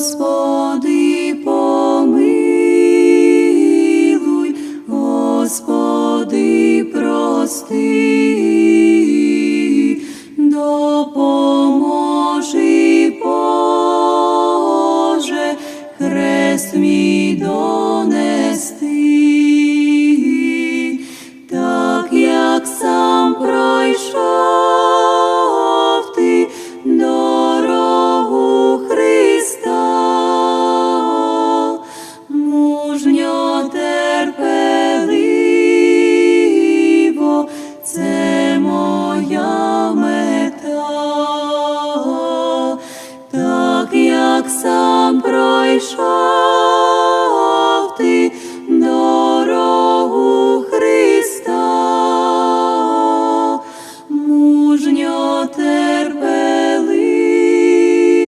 Господи, помилуй, Господи, прости, допоможи, Боже, хрест мій донести, як сам пройшов